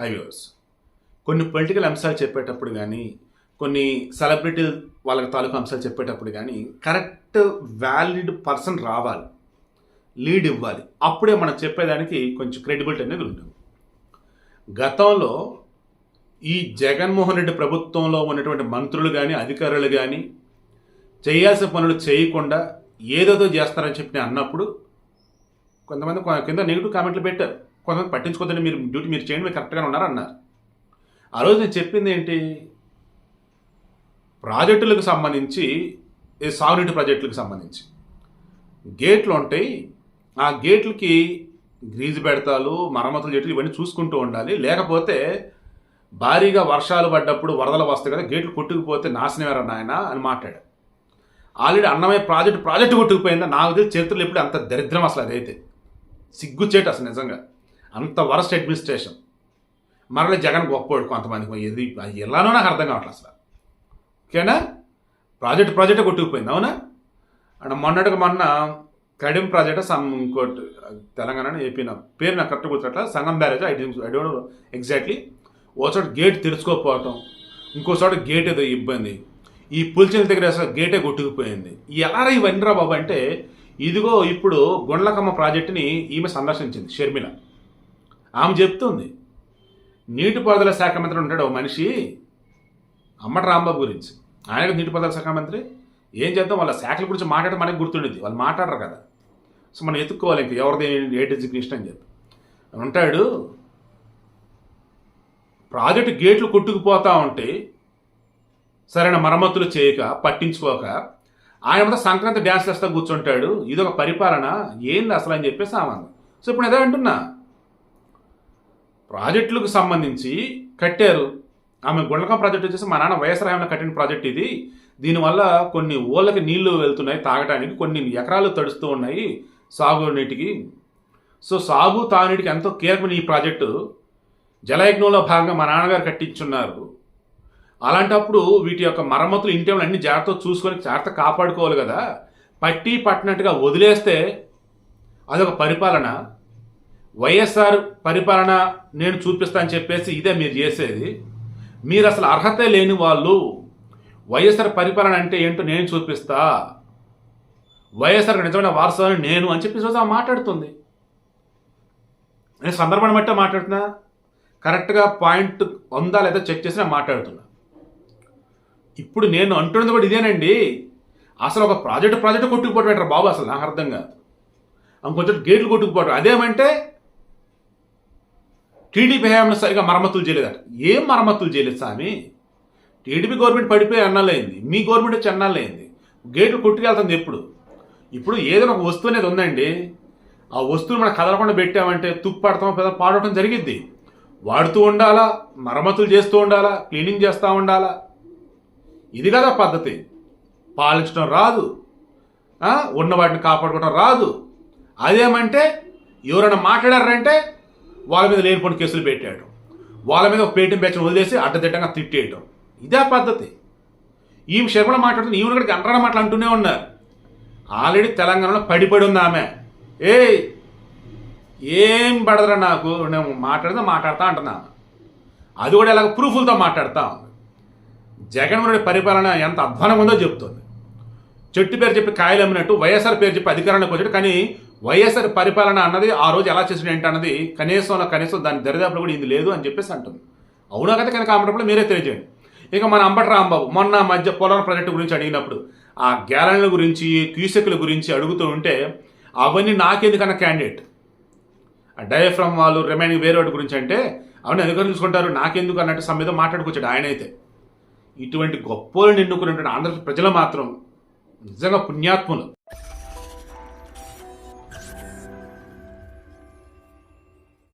Highways. కొన్ని political అంశాలు చెప్పేటప్పుడు కానీ కొన్ని సెలబ్రిటీ వాళ్ళకి తాలూకు అంశాలు చెప్పేటప్పుడు కానీ కరెక్ట్ వ్యాలిడ్ పర్సన్ రావాలి. లీడ్ ఇవ్వాలి. అప్పుడే మనం చెప్పేదానికి కొంచెం క్రెడిబిలిటీ అనేది ఉంటుంది. గతంలో ఈ జగన్మోహన్ రెడ్డి ప్రభుత్వంలో ఉన్నటువంటి మంత్రులు కానీ అధికారులు కానీ చేయాల్సిన పనులు చేయకుండా ఏదేదో చేస్తారని చెప్పి అన్నప్పుడు కొంతమంది కింద నెగిటివ్ కామెంట్లు పెట్టారు. కొంతమంది పట్టించుకోద్దని మీరు డ్యూటీ మీరు చేయండి మీరు కరెక్ట్గానే ఉన్నారు అన్నారు ఆ రోజు నేను చెప్పింది ఏంటి? ప్రాజెక్టులకు సంబంధించి సాగునీటి ప్రాజెక్టులకు సంబంధించి. గేట్లు ఉంటాయి. ఆ గేట్లకి గ్రీజు పెడతాలు మరమ్మతులు చెట్లు ఇవన్నీ చూసుకుంటూ ఉండాలి. లేకపోతే భారీగా వర్షాలు పడ్డప్పుడు వరదలు వస్తాయి కదా గేట్లు కొట్టుకుపోతే నాశనం ఎవరు నాయన అని మాట్లాడాడు. ఆల్రెడీ అన్నమయ్య ప్రాజెక్టు ప్రాజెక్టు కొట్టుకుపోయిందా? నాకు తెలిసి చరిత్రలో ఎప్పుడు అంత దరిద్రం అసలు అదైతే. సిగ్గుచేట అసలు నిజంగా. అంత వరస్ట్ అడ్మినిస్ట్రేషన్. మరలా జగన్ గొప్పవాడు కొంతమందికి ఇది ఎలానో నాకు అర్థం కావట్లేదు అసలు. ఓకేనా? ప్రాజెక్ట్ ప్రాజెక్టే కొట్టుకుపోయింది అవునా? అండ్ మొన్నటికి మొన్న కడిం ప్రాజెక్ట్ సమ్ ఇంకోటి తెలంగాణ ఏపీ నా పేరు నాకు correct గుర్తుట్లా Sangam barrage I I don't exactly. ఓ చోట గేట్ తెరుచుకోకపోవటం ఇంకో చోట గేట్ ఏదో ఇబ్బంది. ఈ పులిచిన దగ్గర అసలు గేటే కొట్టుకుపోయింది. ఎలా ఇవన్నీ రా బాబు అంటే ఇదిగో ఇప్పుడు గుండ్లకమ్మ ప్రాజెక్టుని ఈమె సందర్శించింది షర్మిల. ఆమె చెప్తుంది నీటిపారుదల శాఖ మంత్రి ఉంటాడు ఓ మనిషి అమ్మటి రాంబాబు గురించి. ఆయన నీటిపారుదల శాఖ మంత్రి. ఏం చేద్దాం? వాళ్ళ శాఖల గురించి మాట్లాడడం మనకి గుర్తుండేది వాళ్ళు మాట్లాడరు కదా. సో మనం ఎత్తుక్కోవాలి ఇంక. ఎవరిది ఏ డిజిగ్నేషన్ అని చెప్పి. ఉంటాడు. ప్రాజెక్టు గేట్లు కొట్టుకుపోతా ఉంటే సరైన మరమ్మతులు చేయక పట్టించుకోక ఆయన అంతా సంక్రాంతి డ్యాన్స్ చేస్తా కూర్చుంటాడు. ఇది ఒక పరిపాలన. ఏంది అసలు అని చెప్పేసి ఆమె సో ఇప్పుడు అదే అంటున్నా. ప్రాజెక్టులకు సంబంధించి కట్టారు. ఆమె గుండకం ప్రాజెక్ట్ వచ్చేసి మా నాన్న వైఎస్ రాయంలో కట్టిన ప్రాజెక్ట్ ఇది. దీనివల్ల కొన్ని ఊళ్ళకి నీళ్ళు వెళ్తున్నాయి తాగడానికి కొన్ని ఎకరాలు తడుస్తూ ఉన్నాయి సాగు నీటికి. సో సాగు తాగునీటికి ఎంతో కీలకమైన ఈ ప్రాజెక్టు. జలయజ్ఞంలో భాగంగా మా నాన్నగారు కట్టించున్నారు. అలాంటప్పుడు వీటి యొక్క మరమ్మతులు ఇంటిలో అన్ని జాగ్రత్తగా చూసుకొని జాగ్రత్త కాపాడుకోవాలి కదా. పట్టి పట్టినట్టుగా వదిలేస్తే అదొక పరిపాలన. వైఎస్ఆర్ పరిపాలన నేను చూపిస్తా అని చెప్పేసి ఇదే మీరు చేసేది. మీరు అసలు అర్హత లేని వాళ్ళు వైఎస్ఆర్ పరిపాలన అంటే ఏంటో నేను చూపిస్తా. వైఎస్ఆర్ నిజమైన వారసుని నేను అని చెప్పేసి రోజు మాట్లాడుతుంది. నేను సందర్భాన్ని బట్టే మాట్లాడుతున్నా. కరెక్ట్గా పాయింట్ ఉందా లేదా చెక్ చేసి నేను మాట్లాడుతున్నా. ఇప్పుడు నేను అంటున్నది కూడా ఇదేనండి. అసలు ఒక ప్రాజెక్ట్ ప్రాజెక్ట్ కొట్టుకుపోవటం బాబు అసలు నాకు అర్థం కాదు. ఇంకొంచెం గేట్లు కొట్టుకుపోవటం. అదేమంటే టీడీపీ హయాంలో సరిగా మరమ్మతులు చేయలేదట. ఏం మరమ్మతులు చేయలేదు స్వామి టీడీపీ గవర్నమెంట్ పడిపోయి అన్నాలైంది మీ గవర్నమెంట్ వచ్చి అన్నాలైంది గేట్లు కొట్టుకెళ్తుంది ఎప్పుడు? ఇప్పుడు ఏదైనా ఒక వస్తువు అనేది ఉందండి. ఆ వస్తువుని మనం కదలకుండా పెట్టామంటే తుప్పు పడతాం పెద్ద పాడటం జరిగిద్ది. వాడుతూ ఉండాలా? మరమ్మతులు చేస్తూ ఉండాలా? క్లీనింగ్ చేస్తూ ఉండాలా? ఇది కదా పద్ధతి. పాలించడం రాదు. ఉన్న వాటిని కాపాడుకోవడం రాదు. అదేమంటే ఎవరైనా మాట్లాడారంటే వాళ్ళ మీద లేనిపోయిన కేసులు పెట్టాడు. వాళ్ళ మీద ఒక పేటీఎం బ్యాచ్ వదిలేసి అడ్డదిడ్డంగా తిట్టేయటం. ఇదే పద్ధతి. ఈమె శర్మల మాట్లాడుతుంది ఈమె కూడా గంటల మాటలు అంటూనే ఉన్నారు. ఆల్రెడీ తెలంగాణలో పడిపడి ఉంది ఆమె. ఏ ఏం పడదురా నాకు? నేను మాట్లాడితే మాట్లాడతా అంటున్నా అది కూడా ఇలాగ ప్రూఫ్లతో మాట్లాడతా ఉంది. జగన్మోహన్ పరిపాలన ఎంత అధ్వానం ఉందో చెప్తుంది. చెట్టు పేరు చెప్పి కాయలు అమ్మినట్టు వైఎస్ఆర్ పేరు చెప్పి అధికారానికి వచ్చాడు కానీ వైఎస్ఆర్ పరిపాలన అన్నది ఆ రోజు ఎలా చేసిన ఏంటన్నది కనీసం కనీసం దాని దరిదాపులు కూడా ఇది లేదు అని చెప్పేసి అంటుంది. అవునా కదా కనుక ఆమెటప్పుడు మీరే తెలియజేయండి. ఇక మన అంబటి రాంబాబు మొన్న మధ్య పోలవరం ప్రాజెక్టు గురించి అడిగినప్పుడు ఆ గ్యాలన్ల గురించి క్యూసెక్ల గురించి అడుగుతూ ఉంటే అవన్నీ నాకెందుకన్నా క్యాండిడేట్? ఆ డయాఫ్రమ్ వాళ్ళు రిమైనింగ్ వేరే వాటి గురించి అంటే అవన్నీ అధికారులు చూసుకుంటారు నాకెందుకు అన్నట్టు సమ్మెతో మాట్లాడుకొచ్చాడు ఆయన అయితే ఇటువంటి గొప్పలు నిన్నుకున్నటువంటి ఆంధ్రప్రదేశ్ ప్రజలు మాత్రం నిజంగా పుణ్యాత్ములు.